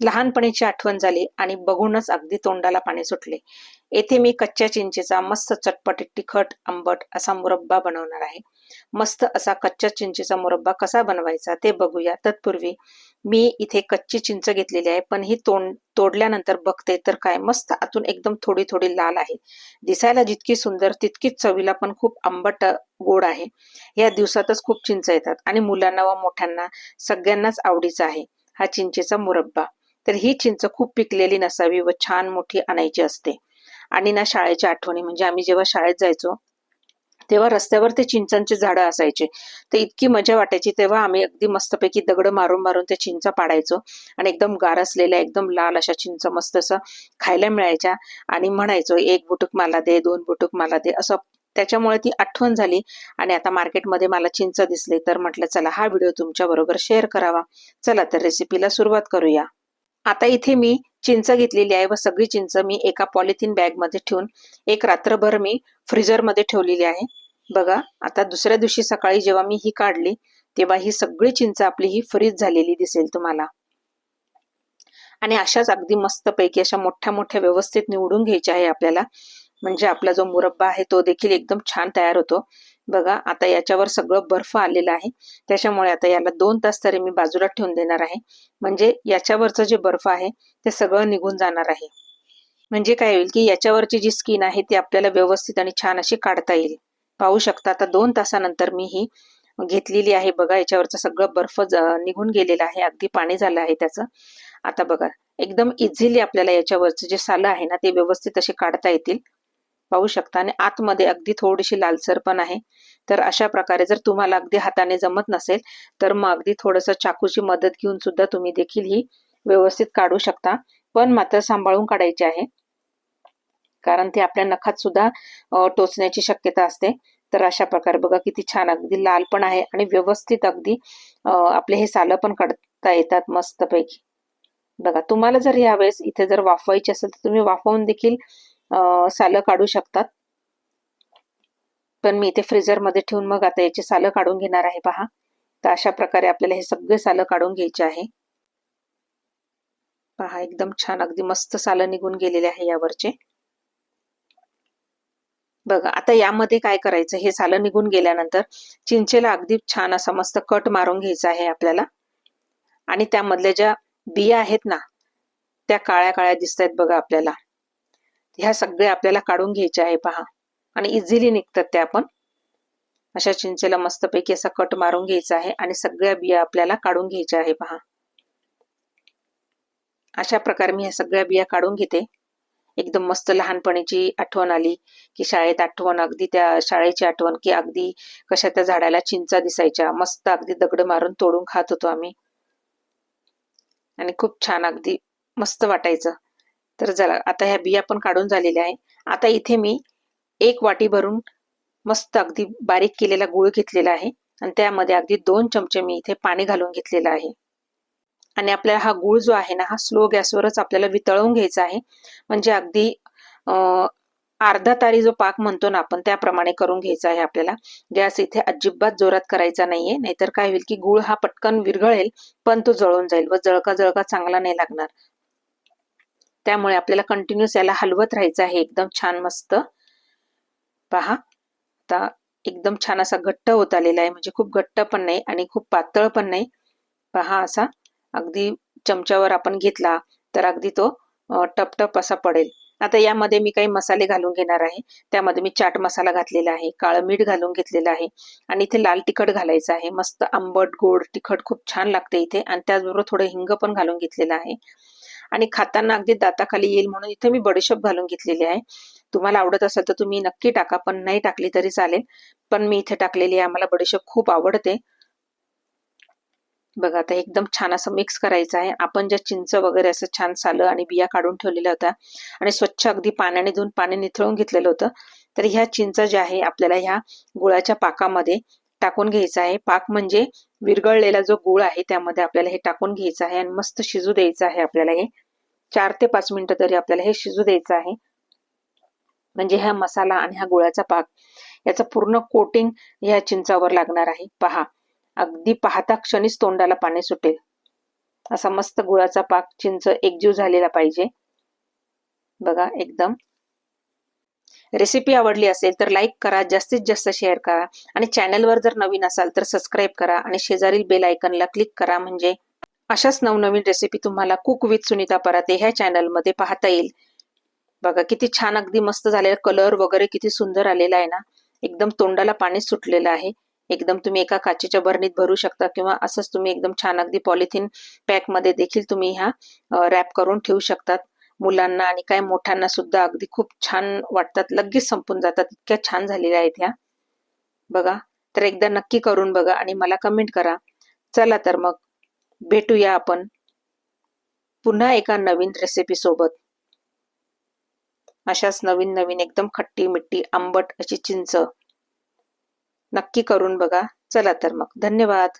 लहानपणीची आठवण झाली आणि बघूनच अगदी तोंडाला पाणी सुटले. येथे मी कच्च्या चिंचेचा मस्त चटपटीत तिखट आंबट असा मुरब्बा बनवणार आहे. मस्त असा कच्च्या चिंचेचा मुरब्बा कसा बनवायचा ते बघूया. तत्पूर्वी मी इथे कच्ची चिंच घेतलेली आहे पण ही तोंड तोडल्यानंतर बघते तर काय? मस्त आतून एकदम थोडी थोडी लाल आहे. दिसायला जितकी सुंदर तितकीच चवीला पण खूप आंबट गोड आहे. या दिवसातच खूप चिंच येतात आणि मुलांना व मोठ्यांना सगळ्यांनाच आवडीचा आहे हा चिंचेचा मुरब्बा. तर ही चिंच खूप पिकलेली नसावी व छान मोठी आणायची असते. आणि ना शाळेच्या आठवणी म्हणजे आम्ही जेव्हा शाळेत जायचो तेव्हा रस्त्यावर ते चिंचांचे झाडं असायचे. तर इतकी मजा वाटायची तेव्हा आम्ही अगदी मस्तपैकी दगड मारून मारून त्या चिंचा पाडायचो. आणि एकदम गार असलेल्या एकदम लाल अशा चिंच मस्त असं खायला मिळायच्या. आणि म्हणायचो एक बुटुक मला दे दोन बुटुक मला दे. असं त्याच्यामुळे ती आठवण झाली. आणि आता मार्केटमध्ये मला चिंच दिसले तर म्हटलं चला हा व्हिडिओ तुमच्या बरोबर शेअर करावा. चला तर रेसिपीला सुरुवात करूया. आता इथे मी चिंच घेतलेली आहे व सगळी चिंच मी एका पॉलिथिन बॅगमध्ये ठेवून एक रात्रभर मी फ्रीजरमध्ये ठेवलेली आहे. बघा आता दुसऱ्या दिवशी सकाळी जेव्हा मी ही काढली तेव्हा ही सगळी चिंच आपली ही फ्रीज झालेली दिसेल तुम्हाला. आणि अशाच अगदी मस्तपैकी अशा मोठ्या मोठ्या व्यवस्थित निवडून घ्यायच्या आहे आपल्याला. म्हणजे आपला जो मुरब्बा आहे तो देखील एकदम छान तयार होतो. बघा आता याच्यावर सगळं बर्फ आलेलं आहे. त्याच्यामुळे आता याला दोन तास तरी मी बाजूला ठेवून देणार आहे. म्हणजे याच्यावरचं जे बर्फ आहे ते सगळं निघून जाणार आहे. म्हणजे काय होईल की याच्यावरची जी स्किन आहे ती आपल्याला व्यवस्थित आणि छान अशी काढता येईल. पाहू शकता आता दोन तासानंतर मी ही घेतलेली आहे. बघा याच्यावरचं सगळं बर्फ निघून गेलेलं आहे. अगदी पाणी झालं आहे त्याचं. आता बघा एकदम इझिली आपल्याला याच्यावरचं जे सालं आहे ना ते व्यवस्थित असे काढता येतील. पाहू शकता. आणि आतमध्ये अगदी थोडीशी लालसर पण आहे. तर अशा प्रकारे जर तुम्हाला अगदी हाताने जमत नसेल तर मग अगदी थोडंसं चाकूची मदत घेऊन सुद्धा तुम्ही देखील ही व्यवस्थित काढू शकता. पण मात्र सांभाळून काढायची आहे. कारण ते आपल्या नखात सुद्धा टोचण्याची शक्यता असते. तर अशा प्रकारे बघा किती छान अगदी लाल पण आहे आणि व्यवस्थित अगदी आपले हे सालं पण काढता येतात मस्तपैकी. बघा तुम्हाला जर यावेळेस इथे जर वाफवायची असेल तर तुम्ही वाफवून देखील सालं काढू शकतात. पण मी इथे फ्रीजरमध्ये ठेवून मग आता याची सालं काढून घेणार आहे पहा. तर अशा प्रकारे आपल्याला हे सगळे सालं काढून घ्यायचे आहे. पहा एकदम छान अगदी मस्त सालं निघून गेलेले आहे यावरचे. बघा आता यामध्ये काय करायचं? हे सालं निघून गेल्यानंतर चिंचेला अगदी छान असा मस्त कट मारून घ्यायचा आहे आपल्याला. आणि त्यामधल्या ज्या बिया आहेत ना त्या काळ्या काळ्या दिसत आहेत बघा आपल्याला. ह्या सगळ्या आपल्याला काढून घ्यायच्या आहे पहा. आणि इझिली निघतात त्या आपण अशा चिंचेला मस्तपैकी असा कट मारून घ्यायचा आहे आणि सगळ्या बिया आपल्याला काढून घ्यायच्या आहे पहा. अशा प्रकारे मी ह्या सगळ्या बिया काढून घेते. एकदम मस्त लहानपणीची आठवण आली की शाळेत आठवण अगदी त्या शाळेची आठवण की अगदी कशा त्या झाडाला चिंचा दिसायच्या. मस्त अगदी दगड मारून तोडून खात होतो आम्ही. आणि खूप छान अगदी मस्त वाटायचं. तर चला आता ह्या बिया पण काढून झालेल्या आहे. आता इथे मी एक वाटी भरून मस्त अगदी बारीक केलेला गुळ घेतलेला आहे. आणि त्यामध्ये अगदी दोन चमचे मी इथे पाणी घालून घेतलेलं आहे. आणि आपल्याला हा गुळ जो आहे ना हा स्लो गॅसवरच आपल्याला वितळवून घ्यायचा आहे. म्हणजे अगदी अर्धा तारी जो पाक म्हणतो ना आपण त्याप्रमाणे करून घ्यायचा आहे आपल्याला. गॅस इथे अजिबात जोरात करायचा नाहीये. नाहीतर काय होईल की गुळ हा पटकन विरघळेल पण तो जळून जाईल व जळका जळका चांगला नाही लागणार. त्यामुळे आपल्याला कंटिन्युअस याला हलवत राहायचं आहे. एकदम छान मस्त. पहा. आता एकदम छान असा घट्ट होत आलेला आहे. म्हणजे खूप घट्ट पण नाही आणि खूप पातळ पण नाही. पहा असा. अगदी चमच्यावर आपण घेतला तर अगदी तो टपटप असा पडेल. आता यामध्ये मी काही मसाले घालून घेणार आहे. त्यामध्ये मी चाट मसाला घातलेला आहे. काळं मीठ घालून घेतलेलं आहे. आणि इथे लाल तिखट घालायचं आहे. मस्त आंबट गोड तिखट खूप छान लागते इथे. आणि त्याचबरोबर थोडं हिंग पण घालून घेतलेलं आहे. आणि खाताना अगदी दाताखाली येईल म्हणून इथे मी बडीशेप घालून घेतलेली आहे. तुम्हाला आवडत असेल तर तुम्ही नक्की टाका पण नाही टाकली तरी चालेल. पण मी इथे टाकलेली आहे आम्हाला बडीशेप खूप आवडते. बघा आता एकदम छान असं मिक्स करायचं आहे. आपण ज्या चिंच वगैरे असं छान सालं आणि बिया काढून ठेवलेल्या होत्या आणि स्वच्छ अगदी पाण्याने धुवून पाणी निथळून घेतलेलं होतं तर ह्या चिंच ज्या आहे आपल्याला ह्या गुळाच्या पाकामध्ये टाकून घ्यायचा आहे. पाक म्हणजे विरघळलेला जो गुळ आहे त्यामध्ये आपल्याला हे टाकून घ्यायचं आहे आणि मस्त शिजू द्यायचं आहे आपल्याला हे. चार ते पाच मिनिटं तरी आपल्याला हे शिजू द्यायचं आहे. म्हणजे हा मसाला आणि हा गुळाचा पाक याचं पूर्ण कोटिंग ह्या चिंचावर लागणार आहे. पहा अगदी पाहता क्षणीच तोंडाला पाणी सुटेल. असा मस्त गुळाचा पाक चिंच एकजीव झालेला पाहिजे. बघा एकदम. रेसिपी आवडली असेल तर लाईक करा जास्तीत जास्त शेअर करा आणि चॅनलवर जर नवीन असाल तर सबस्क्राईब करा आणि शेजारील बेल आयकनला क्लिक करा म्हणजे अशाच नवनवीन रेसिपी तुम्हाला कुक विथ सुनीता पराते ह्या चॅनलमध्ये पाहता येईल. बघा किती छान अगदी मस्त झालेला कलर वगैरे किती सुंदर आलेला आहे ना? एकदम तोंडाला पाणी सुटलेलं आहे. एकदम तुम्ही एका काचेच्या बरणीत भरू शकता किंवा असंच तुम्ही एकदम छान अगदी पॉलिथिन पॅकमध्ये देखील तुम्ही ह्या रॅप करून ठेवू शकतात. मुलांना आणि काय मोठ्यांना सुद्धा अगदी खूप छान वाटतात. लगेच संपून जातात. इतक्या छान झालेल्या आहेत ह्या. बघा तर एकदा नक्की करून बघा आणि मला कमेंट करा. चला तर मग. भेटूया आपण. पुन्हा एका नवीन रेसिपी सोबत. अशाच नवीन नवीन एकदम खट्टी मिट्टी आंबट अशी चिंच. नक्की करून बघा. चला तर मग. धन्यवाद.